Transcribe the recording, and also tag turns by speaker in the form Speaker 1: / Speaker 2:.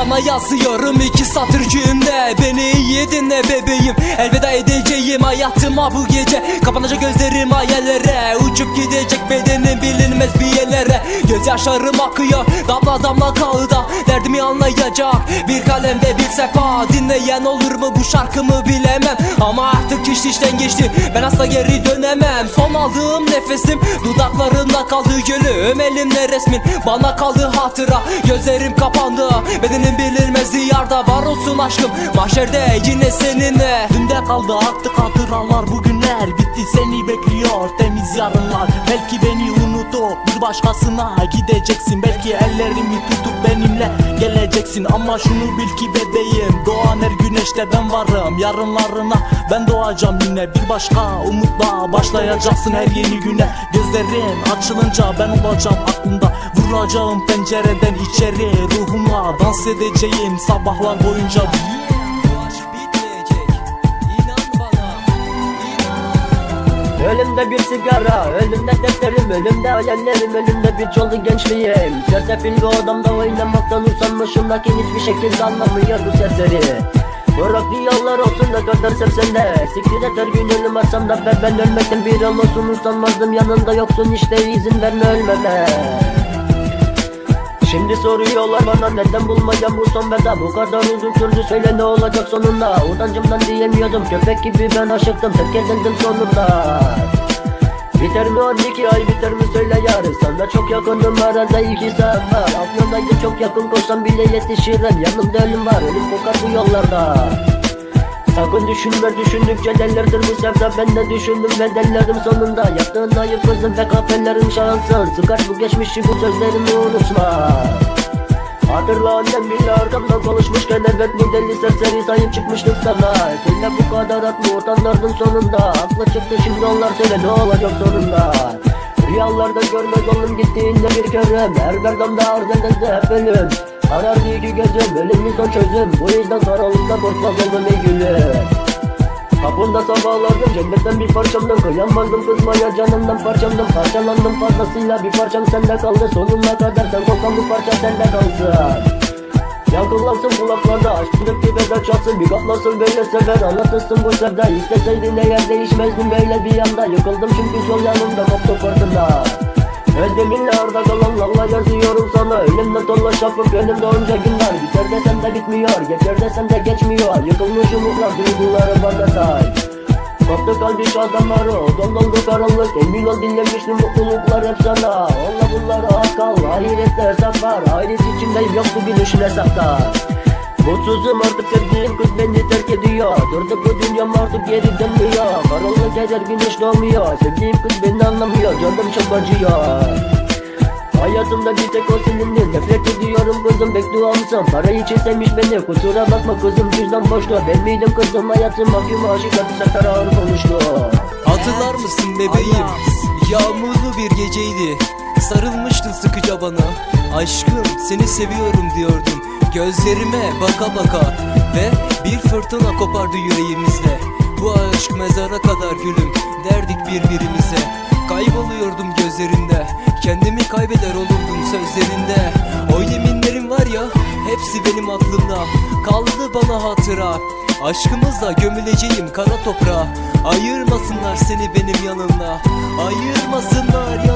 Speaker 1: Sana yazıyorum iki satır cümle Beni iyi dinle bebeğim. Elveda edeceğim hayatıma bu gece. Kapanacak gözlerim hayallere. Uçup gidecek bedenim bilinmez bir yerlere. Gözyaşlarım akıyor. Damla damla kağıda Derdimi anlayacak bir kalemde bir sefa. Dinleyen olur mu bu şarkımı bilemem. Ama artık iş işten geçti ben asla geri dönemem. Son aldığım nefesim dudaklarında kaldı. Gülüm Elimde resmin bana kaldı hatıra. Gözlerim kapandı bedenim bilinmez diyarda. Var olsun aşkım mahşerde yine seninle.
Speaker 2: Dünde kaldı artık hatıralar bugünler Bitti. Seni bekliyor temiz yarınlar. Belki beni unutup bir başkasına gideceksin. Belki ellerimi tutup benimle geleceksin. Ama şunu bil ki bebeğim Doğan her güneşte ben varım. Yarınlarına ben doğacağım yine. Bir başka umutla başlayacaksın her yeni güne. Gözlerin açılınca ben olacağım aklımda. Vuracağım pencereden içeri. Ruhumla dans edeceğim sabahlar boyunca
Speaker 1: inan
Speaker 3: Önümde bir sigara, önümde defterim, önümde hayallerim, önümde bir çoluk gençliğim. Sersefil bir odamda oynamaktan usanmışım lakin hiçbir şekilde anlamıyor bu serseri Bırak diyarlar olsun ne kadar sevsen de Siktir et her gün ölüm da be ben ölmekten bir an olsun. Usanmazdım yanında yoksun işte izin verme ölmeme Şimdi soruyorlar bana neden bulmayacağım bu son beda Bu kadar uzun sürdü söyle ne olacak sonunda? Utancımdan diyemiyordum köpek gibi ben aşıktım terk edildim sonunda. Biter mi 12 ay biter mi söyle yarın? Sana çok yakınım arada iki saat var. Afyon'daydı çok yakın koşsam bile yetişirim Yanımda ölüm var ölüm kokar bu yollarda Sakın düşünme düşündükçe delirdir bu sevda. Ben de düşündüm ve delirdim sonunda. Yaptığın ayıp kızım ve kahvelerin şansın Sıkar bu geçmişi bu sözlerimi unutma. Hatırla annem bile arkamdan konuşmuşken Evet bu deli serseri sahip çıkmıştık sana. Söyle bu kadar atma utandırdın sonunda. Aklı çıktı şimdi onlar söyle ne olacak sonunda? Rüyalarda görmez oldum gittiğinde bir körüm. Her verdamda arz hep ölüm Karardı iki gözüm ölümün son çözüm. Bu yüzden karanlıkta korkmaz oldum ey gülüm Kapında sabahlardım cennetten bir parçamdan Kıyamazdım kızmaya canımdan parçamdan Parçalandım. Fazlasıyla bir parçam sende kaldı. Sonuna kadar sen kokan bu parça sende kalsın. Yankılansın kulaklarda aşkınlık gibi de çalsın. Bir kaplasın böyle sever anlatırsın bu sevda. İsteseydin eğer değişmezdim böyle bir anda. Yıkıldım çünkü sol yanımda koptu fırtına Özleminle arda kalanlarla yazıyorum sana. Elimde tolla şafık önümde onca günler. Biter desem de bitmiyor Geçer desem de geçmiyor. Yıkılmış umutlar duyguları bana say. Koptu kalbi damarı Odam doldu karanlık. Emin ol dinlemiştim mutluluklar hep sana. Onunla bunlara akal Ahirette hesap var Ahiret içindeyim yok bu gülüşün hesapta Mutsuzum artık sevdiğim kız beni terk ediyor Durdu bu dünyam artık geri dönmüyor. Karanlık eder güneş doğmuyor. Sevdiğim kız beni anlamıyor Canım çok acıyor. Hayatımda bir tek o silindi Nefret ediyorum kızım bekliyormuşsun Para için sevmiş beni. Kusura bakma kızım cüzdan boştu Ben miydim kızım? Hayatım mahkum aşık adı sefer ağır konuştu
Speaker 1: Hatırlar mısın bebeğim? Yağmurlu bir geceydi. Sarılmıştın sıkıca bana. Aşkım seni seviyorum diyordum Gözlerime baka baka Ve bir fırtına kopardı yüreğimizde. Bu aşk mezara kadar gülüm Derdik birbirimize. Kayboluyordum gözlerinde Kendimi kaybeder olurdum sözlerinde. O yeminlerim var ya Hepsi benim aklımda. Kaldı bana hatıra Aşkımızla gömüleceğim kara toprağa. Ayırmasınlar seni benim yanımda Ayırmasınlar yanımda